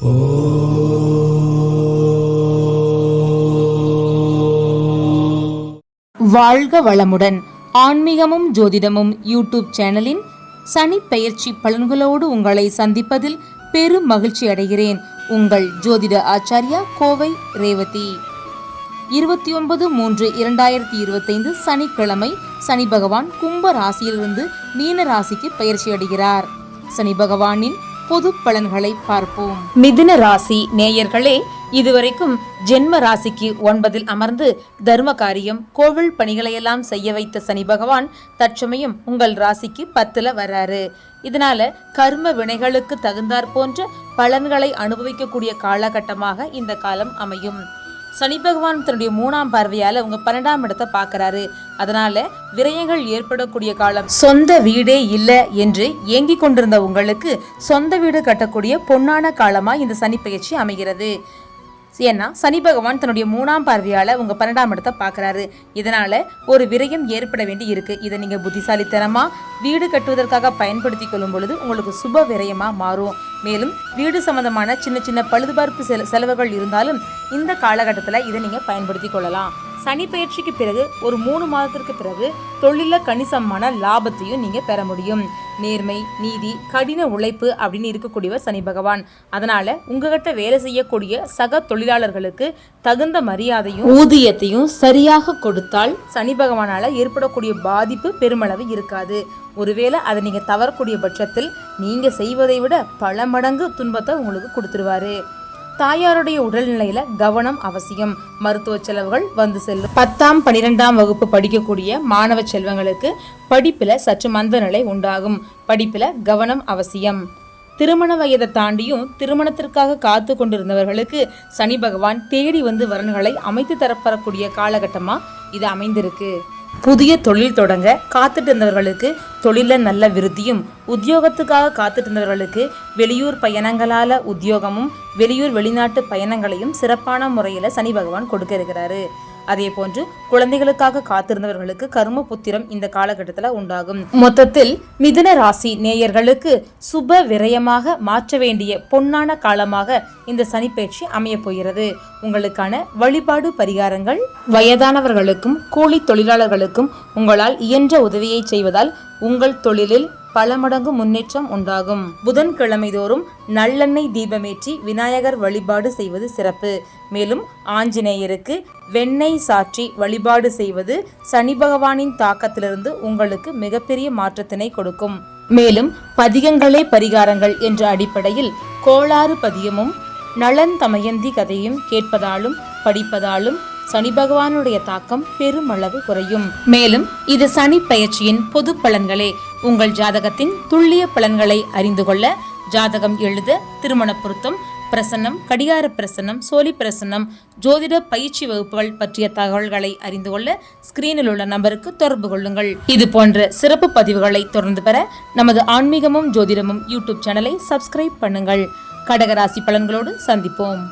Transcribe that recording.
வாழ்க வளமுடன். ஆன்மீகமும் ஜோதிடமும் யூடியூப் சேனலின் சனி பெயர்ச்சி பலன்களோடு உங்களை சந்திப்பதில் பெரும் மகிழ்ச்சி அடைகிறேன். உங்கள் ஜோதிட ஆச்சாரியா கோவை ரேவதி. இருபத்தி ஒன்பது மூன்று இரண்டாயிரத்தி இருபத்தைந்து சனிக்கிழமை சனி பகவான் கும்ப ராசியிலிருந்து மீன ராசிக்கு பயிற்சி அடைகிறார். சனி பகவானின் பொது பலன்களை பார்ப்போம். மிதுன ராசி நேயர்களே இதுவரைக்கும் ஜென்ம ராசிக்கு ஒன்பதில் அமர்ந்து தர்ம காரியம் கோவில் பணிகளையெல்லாம் செய்ய வைத்த சனி பகவான் தற்சமயம் உங்கள் ராசிக்கு பத்துல வர்றாரு இதனால கர்ம வினைகளுக்கு தகுந்தாற் போன்ற பலன்களை அனுபவிக்கக்கூடிய காலகட்டமாக இந்த காலம் அமையும். சனி பகவான் தன்னுடைய மூணாம் பார்வையால உங்க பன்னெண்டாம் இடத்தை பார்க்கறாரு. அதனால விரயங்கள் ஏற்படக்கூடிய காலம். சொந்த வீடே இல்லை என்று ஏங்கிக் கொண்டிருந்த உங்களுக்கு சொந்த வீடு கட்டக்கூடிய பொன்னான காலமா இந்த சனி பயிற்சி அமைகிறது. ஏன்னா சனி பகவான் தன்னுடைய மூணாம் பார்வையால உங்க பன்னெண்டாம் இடத்தை பார்க்குறாரு. இதனால ஒரு விரயம் ஏற்பட வேண்டி இருக்கு. இதை நீங்க புத்திசாலித்தனமா வீடு கட்டுவதற்காக பயன்படுத்தி கொள்ளும் பொழுது உங்களுக்கு சுப விரயமா மாறும். மேலும் வீடு சம்பந்தமான சின்ன சின்ன பழுதுபார்ப்பு செல- செலவுகள் இருந்தாலும் இந்த காலகட்டத்தில் இதை நீங்க பயன்படுத்தி கொள்ளலாம். சனி பயிற்சிக்கு பிறகு ஒரு மூணு மாதத்திற்கு பிறகு தொழில கணிசமான லாபத்தையும் நீங்க பெற முடியும். நேர்மை நீதி கடின உழைப்பு அப்படின்னு இருக்கக்கூடியவர் சனி பகவான். அதனால உங்ககிட்ட வேலை செய்யக்கூடிய சக தொழிலாளர்களுக்கு தகுந்த மரியாதையும் ஊதியத்தையும் சரியாக கொடுத்தால் சனி பகவானால ஏற்படக்கூடிய பாதிப்பு பெருமளவு இருக்காது. ஒருவேளை அதை நீங்க தவறக்கூடிய பட்சத்தில் நீங்க செய்வதை விட பல மடங்கு துன்பத்தை உங்களுக்கு கொடுத்துருவாரு. தாயாருடைய உடல்நிலையில கவனம் அவசியம். மருத்துவ செலவுகள் வந்து செல்லும். பத்தாம் பனிரெண்டாம் வகுப்பு படிக்கக்கூடிய மாணவ செல்வங்களுக்கு படிப்பில் சற்று மந்த நிலை உண்டாகும். படிப்பில் கவனம் அவசியம். திருமண வயதை தாண்டியும் திருமணத்திற்காக காத்து கொண்டிருந்தவர்களுக்கு சனி பகவான் தேடி வந்து வரன்களை அமைத்து தரப்படக்கூடிய காலகட்டமாக இது அமைந்திருக்கு. புதிய தொழில் தொடங்க காத்துட்டு இருந்தவர்களுக்கு தொழில நல்ல விருத்தியும் உத்தியோகத்துக்காக காத்துட்டு இருந்தவர்களுக்கு வெளியூர் பயணங்களால உத்தியோகமும் வெளியூர் வெளிநாட்டு பயணங்களையும் சிறப்பான முறையில் சனி பகவான் கொடுக்க இருக்கிறாரு. அதே போன்று குழந்தைகளுக்காக காத்திருந்தவர்களுக்கு கரும புத்திரம் இந்த காலகட்டத்தில் உண்டாகும். மொத்தத்தில் மிதுன ராசி நேயர்களுக்கு சுப விரயமாக மாற்ற வேண்டிய பொன்னான காலமாக இந்த சனிப்பெயர்ச்சி அமைய போகிறது. உங்களுக்கான வழிபாடு பரிகாரங்கள் வயதானவர்களுக்கும் கூலி தொழிலாளர்களுக்கும் உங்களால் இயன்ற உதவியை செய்வதால் உங்கள் தொழிலில் பல மடங்கு முன்னேற்றம் உண்டாகும். புதன்கிழமை தோறும் நல்லெண்ணெய் தீபமேற்றி விநாயகர் வழிபாடு செய்வது சிறப்பு. மேலும் ஆஞ்சநேயருக்கு வெண்ணெய் சாற்றி வழிபாடு செய்வது சனி பகவானின் தாக்கத்திலிருந்து உங்களுக்கு மிகப்பெரிய மாற்றத்தினை கொடுக்கும். மேலும் பதிகங்களே பரிகாரங்கள் என்ற அடிப்படையில் கோளாறு பதியமும் நலன் தமயந்தி கதையும் கேட்பதாலும் படிப்பதாலும் சனி பகவானுடைய தாக்கம் பெருமளவு குறையும். மேலும் இது சனி பயிற்சியின் பொது பலன்களே. உங்கள் ஜாதகத்தின் துல்லிய பலன்களை அறிந்து கொள்ள ஜாதகம் எழுத திருமண பொருத்தம் பிரசன்னம் கடிகார பிரசன்னம் சோழி பிரசன்னம் ஜோதிட பயிற்சி வகுப்புகள் பற்றிய தகவல்களை அறிந்து கொள்ள ஸ்கிரீனில் உள்ள நம்பருக்கு தொடர்பு கொள்ளுங்கள். இது போன்ற சிறப்பு பதிவுகளை தொடர்ந்து பெற நமது ஆன்மீகமும் ஜோதிடமும் யூடியூப் சேனலை சப்ஸ்கிரைப் பண்ணுங்கள். கடகராசி பலன்களோடு சந்திப்போம்.